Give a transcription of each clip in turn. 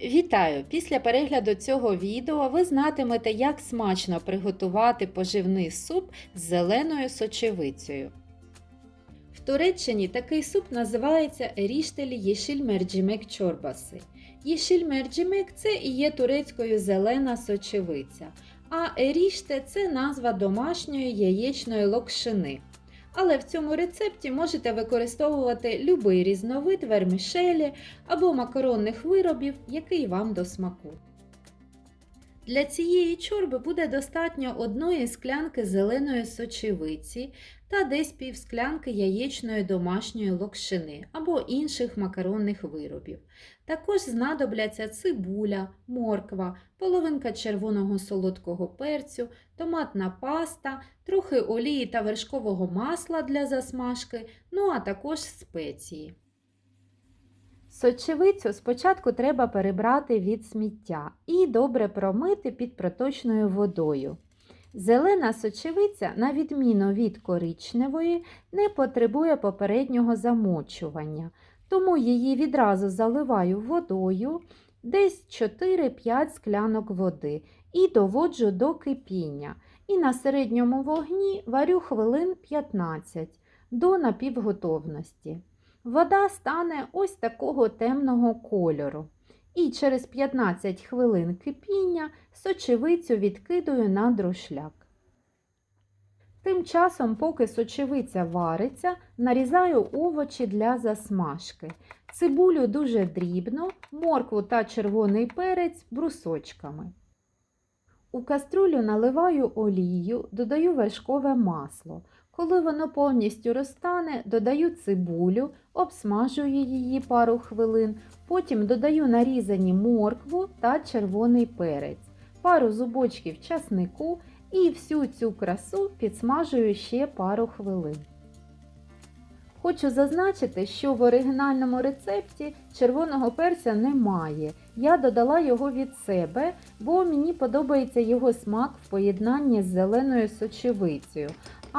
Вітаю! Після перегляду цього відео ви знатимете, як смачно приготувати поживний суп з зеленою сочевицею. В Туреччині такий суп називається ріштелі єшіль мерджімек чорбаси. Єшіль мерджімек це і є турецькою зелена сочевиця, а еріште це назва домашньої яєчної локшини. Але в цьому рецепті можете використовувати будь-який різновид вермішелі або макаронних виробів, який вам до смаку. Для цієї чорби буде достатньо одної склянки зеленої сочевиці та десь пів склянки яєчної домашньої локшини або інших макаронних виробів. Також знадобляться цибуля, морква, половинка червоного солодкого перцю, томатна паста, трохи олії та вершкового масла для засмажки, ну а також спеції. Сочевицю спочатку треба перебрати від сміття і добре промити під проточною водою. Зелена сочевиця, на відміну від коричневої, не потребує попереднього замочування, тому її відразу заливаю водою десь 4-5 склянок води і доводжу до кипіння. І на середньому вогні варю хвилин 15 до напівготовності. Вода стане ось такого темного кольору. І через 15 хвилин кипіння сочевицю відкидую на друшляк. Тим часом, поки сочевиця вариться, нарізаю овочі для засмажки. Цибулю дуже дрібно, моркву та червоний перець брусочками. У каструлю наливаю олію, додаю вершкове масло. Коли воно повністю розтане, додаю цибулю, обсмажую її пару хвилин, потім додаю нарізані моркву та червоний перець, пару зубочків часнику і всю цю красу підсмажую ще пару хвилин. Хочу зазначити, що в оригінальному рецепті червоного перця немає. Я додала його від себе, бо мені подобається його смак в поєднанні з зеленою сочевицею.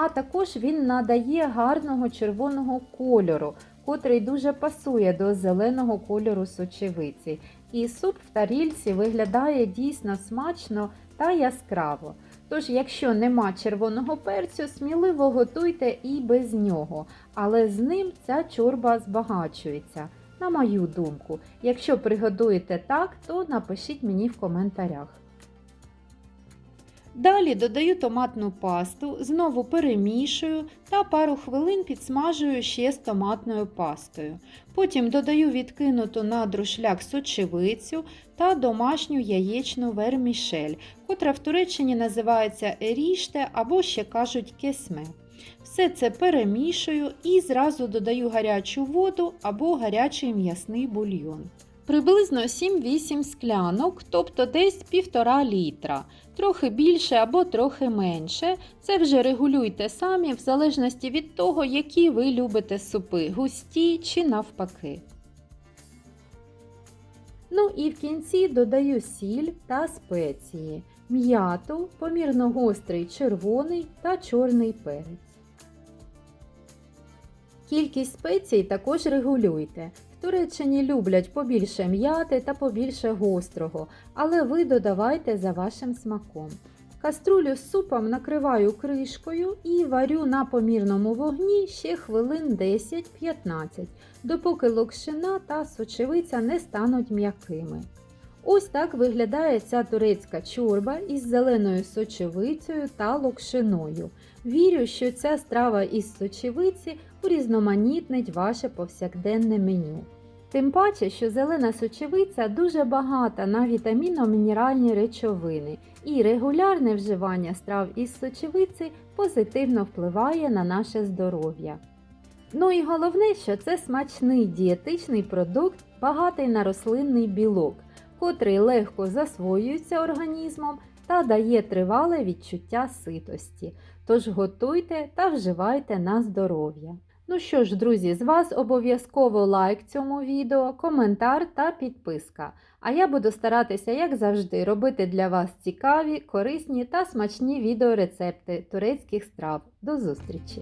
А також він надає гарного червоного кольору, котрий дуже пасує до зеленого кольору сочевиці. І суп в тарільці виглядає дійсно смачно та яскраво. Тож, якщо нема червоного перцю, сміливо готуйте і без нього, але з ним ця чорба збагачується. На мою думку, якщо приготуєте так, то напишіть мені в коментарях. Далі додаю томатну пасту, знову перемішую та пару хвилин підсмажую ще з томатною пастою. Потім додаю відкинуту на друшляк сочевицю та домашню яєчну вермішель, котра в Туреччині називається еріште або ще кажуть кесме. Все це перемішую і зразу додаю гарячу воду або гарячий м'ясний бульйон. Приблизно 7-8 склянок, тобто десь 1,5 літра, трохи більше або трохи менше. Це вже регулюйте самі, в залежності від того, які ви любите супи, густі чи навпаки. Ну і в кінці додаю сіль та спеції, м'яту, помірно гострий червоний та чорний перець. Кількість спецій також регулюйте. В Туреччині люблять побільше м'яти та побільше гострого, але ви додавайте за вашим смаком. Каструлю з супом накриваю кришкою і варю на помірному вогні ще хвилин 10-15, допоки локшина та сочевиця не стануть м'якими. Ось так виглядає ця турецька чорба із зеленою сочевицею та локшиною. Вірю, що ця страва із сочевиці урізноманітнить ваше повсякденне меню. Тим паче, що зелена сочевиця дуже багата на вітаміно-мінеральні речовини, і регулярне вживання страв із сочевиці позитивно впливає на наше здоров'я. Ну і головне, що це смачний дієтичний продукт, багатий на рослинний білок, котрий легко засвоюється організмом та дає тривале відчуття ситості. Тож готуйте та вживайте на здоров'я. Ну що ж, друзі, з вас обов'язково лайк цьому відео, коментар та підписка. А я буду старатися, як завжди, робити для вас цікаві, корисні та смачні відеорецепти турецьких страв. До зустрічі!